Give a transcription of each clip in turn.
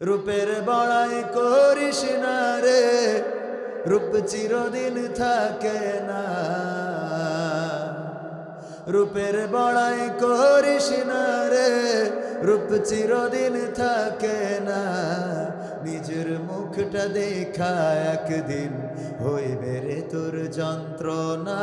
রূপের বড়াই করিস না রে, রূপ চিরদিন থাকে না। রূপের বড়াই করিস না রে, রূপ চিরদিন থাকে না। নিজের মুখটা দেখা একদিন হইবে রে তোর যন্ত্রণা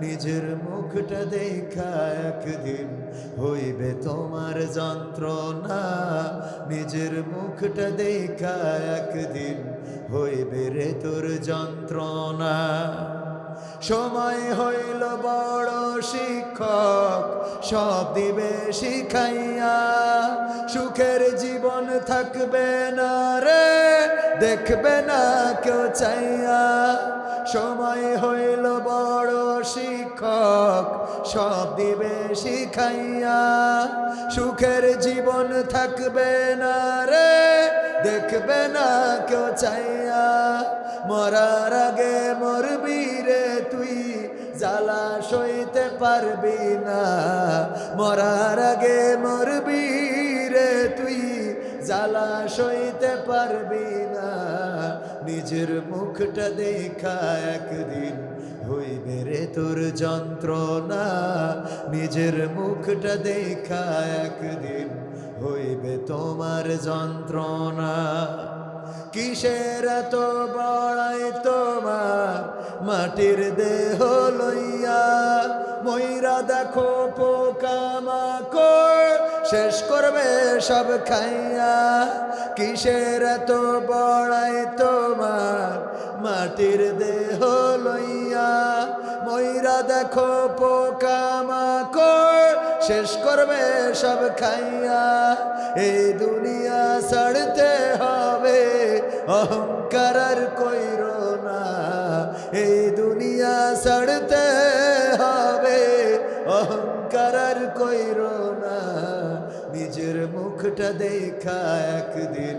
নিজের মুখটা দেখা একদিন হইবে তোমার যন্ত্রণা। নিজের মুখটা দেখা একদিন হইবে রে তোর যন্ত্রণা। সময় হইল বড় শিক্ষক, সব দিবে শিখাইয়া। সুখের জীবন থাকবে না রে, দেখবে না কেউ চাইয়া। সময় হইল শিক্ষক, সব দিবে শিখাইয়া, সুখের জীবন থাকবে না রে, দেখবে না কেউ চাইয়া। মরার আগে মরবি রে তুই, জ্বালা সইতে পারবি না। মরার আগে মরবি রে তুই, জ্বালা সইতে পারবি না। নিজের মুখটা দেখা একদিন হইবে রে তোর যন্ত্রণা। নিজের মুখটা দেখা একদিন হইবে তোমার যন্ত্রণা। কিসের এত বড়াই তোমার? মাটির দেহ লইয়া ময়রা দেখো পোকামাকড় শেষ করবে সব খাইয়া। কিসের এত বড়াই তোমার? মাটির দেহ লইয়া, ময়রা দেখো পোকামাকড় শেষ করবে সব খাইয়া। এই দুনিয়া ছাড়তে হবে, অহংকার আর কইর না। এই দুনিয়া ছাড়তে হবে, অহংকার আর কইর না। নিজের মুখটা দেখা একদিন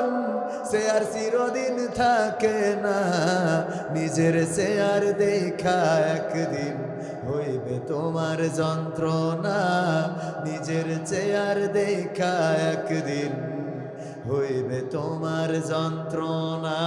সে আর চিরদিন থাকে না। নিজের সে আর দেখা একদিন হইবে তোমার যন্ত্রণা। নিজের চেয়ার দেখা একদিন হইবে তোমার যন্ত্রণা।